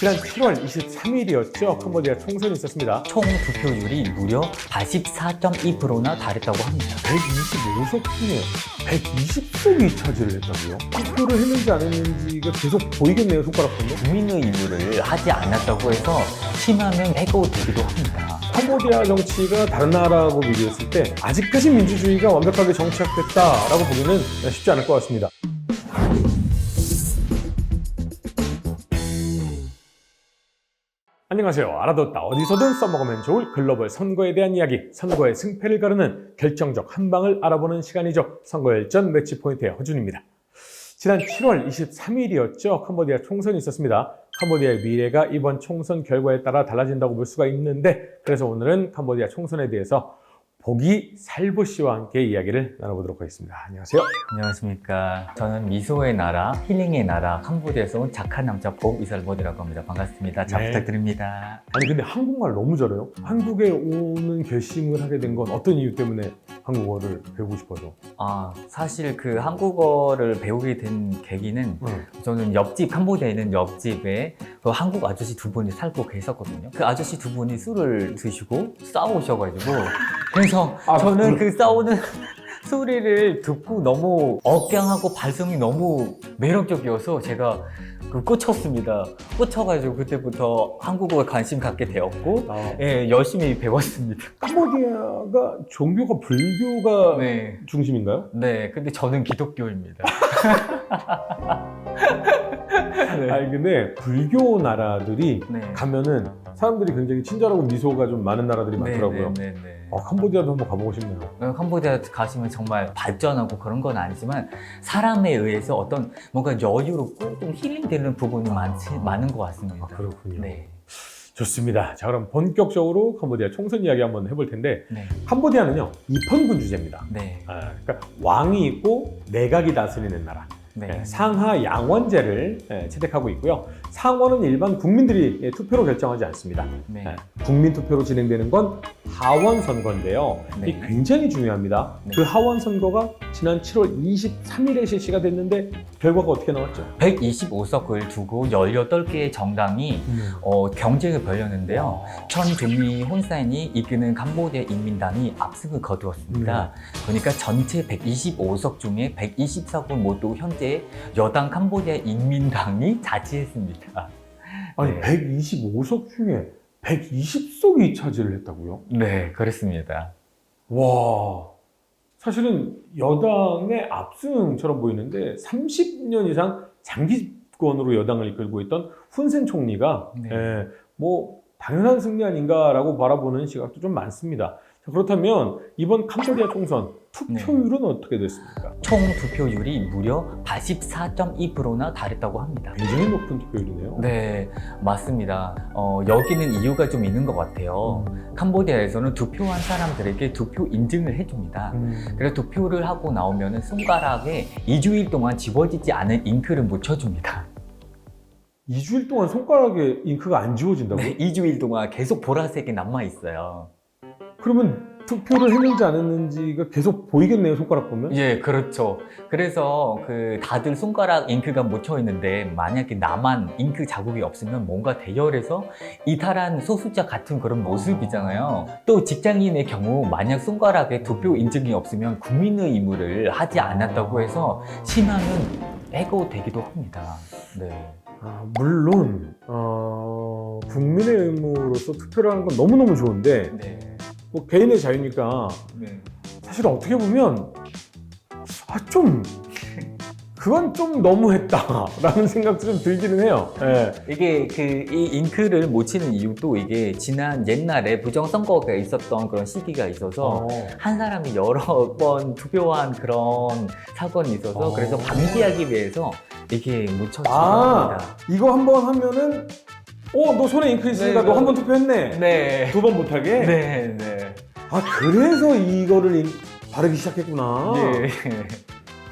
지난 7월 23일이었죠. 캄보디아 총선이 있었습니다. 총 득표율이 무려 84.2%나 달했다고 합니다. 125석 중에 120석이 차지를 했다고요? 투표를 했는지 안 했는지가 계속 보이겠네요, 손가락 보면. 국민의 의무를 하지 않았다고 해서 심하면 해고되기도 합니다. 캄보디아 정치가 다른 나라하고 비교했을 때 아직까지 민주주의가 완벽하게 정착됐다라고 보기는 쉽지 않을 것 같습니다. 안녕하세요. 알아뒀다. 어디서든 써먹으면 좋을 글로벌 선거에 대한 이야기, 선거의 승패를 가르는 결정적 한 방을 알아보는 시간이죠. 선거열전 매치 포인트의 허준입니다. 지난 7월 23일이었죠. 캄보디아 총선이 있었습니다. 캄보디아의 미래가 이번 총선 결과에 따라 달라진다고 볼 수가 있는데, 그래서 오늘은 캄보디아 총선에 대해서 보기 살보 씨와 함께 이야기를 나눠보도록 하겠습니다. 안녕하세요. 안녕하십니까. 저는 미소의 나라, 힐링의 나라, 캄보디아에서 온 착한 남자 복 이살모디라고 합니다. 반갑습니다. 잘 네. 부탁드립니다. 아니 근데 한국말 너무 잘해요. 한국에 오는 결심을 하게 된 건 어떤 이유 때문에 한국어를 배우고 싶어서? 아, 사실 그 한국어를 배우게 된 계기는 저는 옆집, 캄보디아에 있는 옆집에 그 한국 아저씨 두 분이 살고 계셨거든요. 그 아저씨 두 분이 술을 드시고 싸우셔가지고. 그래서 아, 저는 그- 그 싸우는 소리를 듣고 너무 억양하고 발성이 너무 매력적이어서 제가 그 꽂혔습니다. 꽂혀가지고 그때부터 한국어에 관심 갖게 되었고, 아, 예, 열심히 배웠습니다. 캄보디아가 종교가 불교가 네. 중심인가요? 네, 근데 저는 기독교입니다. 네. 아니 근데 불교 나라들이 네. 가면은 사람들이 굉장히 친절하고 미소가 좀 많은 나라들이 많더라고요. 네, 네, 네, 네. 아, 캄보디아도 한번 가보고 싶네요. 어, 캄보디아 가시면 정말 발전하고 그런 건 아니지만 사람에 의해서 어떤 뭔가 여유롭고 좀 힐링되는 부분이 많지, 많은 것 같습니다. 아, 그렇군요. 네. 좋습니다. 자, 그럼 본격적으로 캄보디아 총선 이야기 한번 해볼 텐데 네. 캄보디아는요 이펀군 주제입니다. 네. 아, 그러니까 왕이 있고 내각이 다스리는 나라. 네. 예, 상하 양원제를 예, 채택하고 있고요. 상원은 일반 국민들이 예, 투표로 결정하지 않습니다. 네. 예, 국민 투표로 진행되는 건 하원 선거인데요. 네. 이게 굉장히 중요합니다. 네. 그 하원 선거가 지난 7월 23일에 실시가 됐는데 결과가 어떻게 나왔죠? 125석을 두고 18개의 정당이 어, 경쟁을 벌였는데요. 천두미 혼사인이 이끄는 캄보디아 인민당이 압승을 거두었습니다. 그러니까 전체 125석 중에 120석은 모두 현재 여당 캄보디아 인민당이 차지했습니다. 아니 네. 125석 중에 120석이 차지를 했다고요? 네, 그렇습니다. 와, 사실은 여당의 압승처럼 보이는데 30년 이상 장기권으로 여당을 이끌고 있던 훈센 총리가 네. 예, 뭐 당연한 승리 아닌가라고 바라보는 시각도 좀 많습니다. 자, 그렇다면 이번 캄보디아 총선 투표율은 어떻게 됐습니까? 총 득표율이 무려 84.2%나 달했다고 합니다. 굉장히 높은 투표율이네요. 네, 맞습니다. 어, 여기는 이유가 좀 있는 것 같아요. 캄보디아에서는 투표한 사람들에게 투표 인증을 해줍니다. 음, 그래서 투표를 하고 나오면 손가락에 2주일 동안 지워지지 않은 잉크를 묻혀줍니다. 2주일 동안 손가락에 잉크가 안 지워진다고요? 네, 2주일 동안 계속 보라색이 남아 있어요. 그러면 투표를 했는지 안 했는지가 계속 보이겠네요, 손가락 보면? 예, 그렇죠. 그래서 그 다들 손가락 잉크가 묻혀 있는데 만약에 나만 잉크 자국이 없으면 뭔가 대열해서 이탈한 소수자 같은 그런 모습이잖아요. 또 직장인의 경우 만약 손가락에 투표 인증이 없으면 국민의 의무를 하지 않았다고 해서 심하면 해고되기도 합니다. 네. 아, 물론 어, 국민의 의무로서 투표를 하는 건 너무너무 좋은데 네. 뭐 개인의 자유니까 네. 사실 어떻게 보면 아 좀 그건 좀 너무했다라는 생각도 좀 들기는 해요. 예. 이게 그 이 잉크를 묻히는 이유도 이게 지난 옛날에 부정 선거가 있었던 그런 시기가 있어서 어. 한 사람이 여러 번 투표한 그런 사건이 있어서 어. 그래서 방지하기 위해서 이게 묻혀진 아 겁니다. 이거 한번 하면은 어 너 손에 잉크 있으니까 네, 너 한 번 투표했네. 네. 두 번 못하게. 네, 네. 아 그래서 이거를 인- 바르기 시작했구나. 네.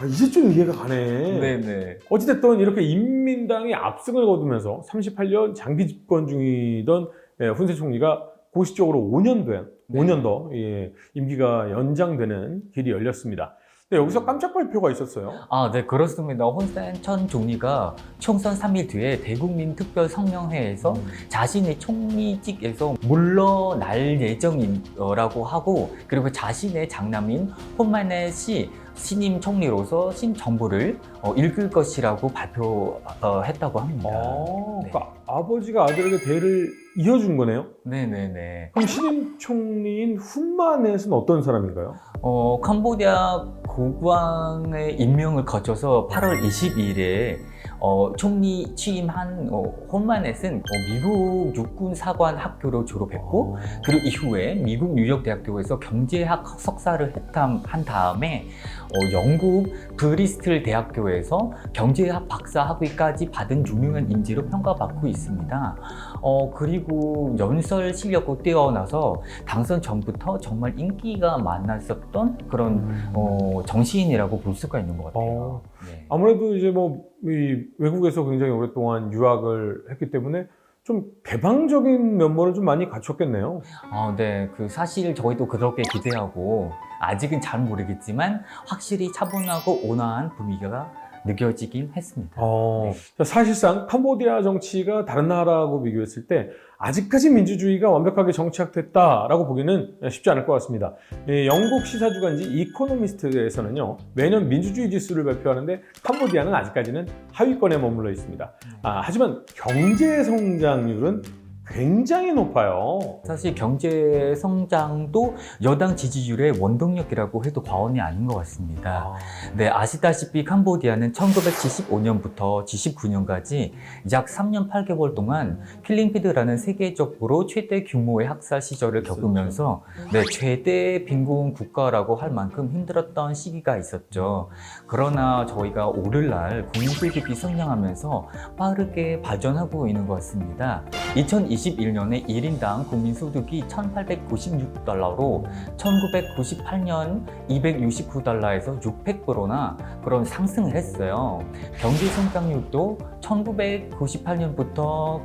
아, 이제 좀 이해가 가네. 네, 네. 어찌됐든 이렇게 인민당이 압승을 거두면서 38년 장기 집권 중이던 예, 훈세 총리가 고시적으로 5년 된, 네. 5년 더 예, 임기가 연장되는 길이 열렸습니다. 네, 여기서 깜짝 발표가 있었어요. 아, 네, 그렇습니다. 혼센 천 총리가 총선 3일 뒤에 대국민 특별 성명회에서 자신의 총리직에서 물러날 예정이라고 하고 그리고 자신의 장남인 혼만의 씨 신임 총리로서 신정부를 어, 읽을 것이라고 발표했다고 합니다. 아, 네. 그러니까 아버지가 아들에게 대를 이어준 거네요. 네네네. 그럼 신임 총리인 훈마넷은 어떤 사람인가요? 어, 캄보디아 국왕의 임명을 거쳐서 8월 22일에 어, 총리 취임한 어, 혼마넷은 어, 미국 육군 사관 학교를 졸업했고 그리고 이후에 미국 뉴욕 대학교에서 경제학 석사를 했담- 한 다음에 어, 영국 브리스틀 대학교에서 경제학 박사 학위까지 받은 유명한 인재로 평가받고 있습니다. 어, 그리고 연설 실력도 뛰어나서 당선 전부터 정말 인기가 많았었던 그런 어, 정치인이라고 볼 수가 있는 것 같아요. 어, 네. 아무래도 이제 뭐 이 외국에서 굉장히 오랫동안 유학을 했기 때문에 좀 개방적인 면모를 좀 많이 갖췄겠네요. 아, 네. 그 사실 저희도 그렇게 기대하고 아직은 잘 모르겠지만 확실히 차분하고 온화한 분위기가 느껴지긴 했습니다. 어, 네. 자, 사실상 캄보디아 정치가 다른 나라하고 비교했을 때 아직까지 민주주의가 완벽하게 정착됐다라고 보기는 쉽지 않을 것 같습니다. 예, 영국 시사주간지 이코노미스트에서는요 매년 민주주의 지수를 발표하는데 캄보디아는 아직까지는 하위권에 머물러 있습니다. 아, 하지만 경제 성장률은 굉장히 높아요. 사실 경제 성장도 여당 지지율의 원동력이라고 해도 과언이 아닌 것 같습니다. 네, 아시다시피 캄보디아는 1975년부터 79년까지 약 3년 8개월 동안 킬링피드라는 세계적으로 최대 규모의 학살 시절을 겪으면서 네, 최대 빈곤 국가라고 할 만큼 힘들었던 시기가 있었죠. 그러나 저희가 오늘날 국민소득이 성장하면서 빠르게 발전하고 있는 것 같습니다. 2021년에 1인당 국민소득이 1,896달러로 1998년 269달러에서 600%나 그런 상승을 했어요. 경제 성장률도 1998년부터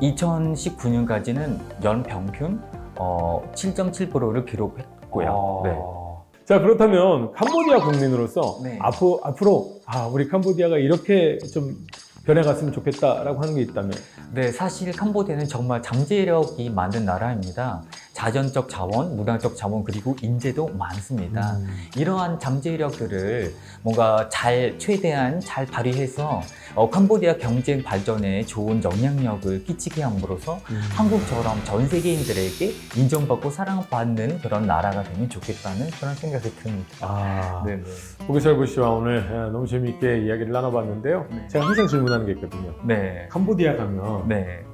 2019년까지는 연 평균 어, 7.7%를 기록했고요. 아. 네. 자 그렇다면 캄보디아 국민으로서 네. 앞으로, 앞으로 아 우리 캄보디아가 이렇게 좀 변해갔으면 좋겠다라고 하는 게 있다면 네, 사실 캄보디아는 정말 잠재력이 많은 나라입니다. 자전적 자원, 문화적 자원, 그리고 인재도 많습니다. 음. 이러한 잠재력들을 뭔가 잘, 최대한 잘 발휘해서 어, 캄보디아 경쟁 발전에 좋은 영향력을 끼치게 함으로써 음. 한국처럼 전 세계인들에게 인정받고 사랑받는 그런 나라가 되면 좋겠다는 그런 생각이 듭니다. 아 네, 네. 보기설부 씨와 오늘 예, 너무 재미있게 이야기를 나눠봤는데요. 네. 제가 항상 질문하는 게 있거든요. 네. 캄보디아 가면 네.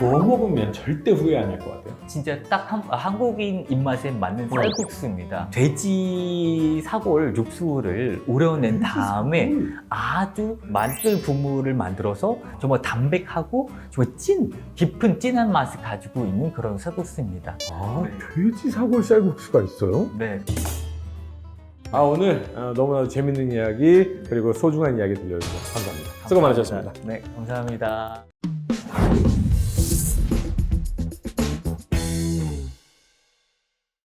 뭐 먹으면 절대 후회 안 할 것 같아요. 진짜 딱 한, 아, 한국인 입맛에 맞는 쌀국수입니다. 돼지 사골 육수를 우려낸 다음에 음. 아주 맛들 국물을 만들어서 정말 담백하고 정말 찐, 깊은 진한 맛을 가지고 있는 그런 쌀국수입니다. 아 네. 돼지 사골 쌀국수가 있어요? 네. 아 오늘 어, 너무나 재밌는 이야기 그리고 소중한 이야기 들려주셔서 감사합니다. 수고 많으셨습니다. 네, 감사합니다.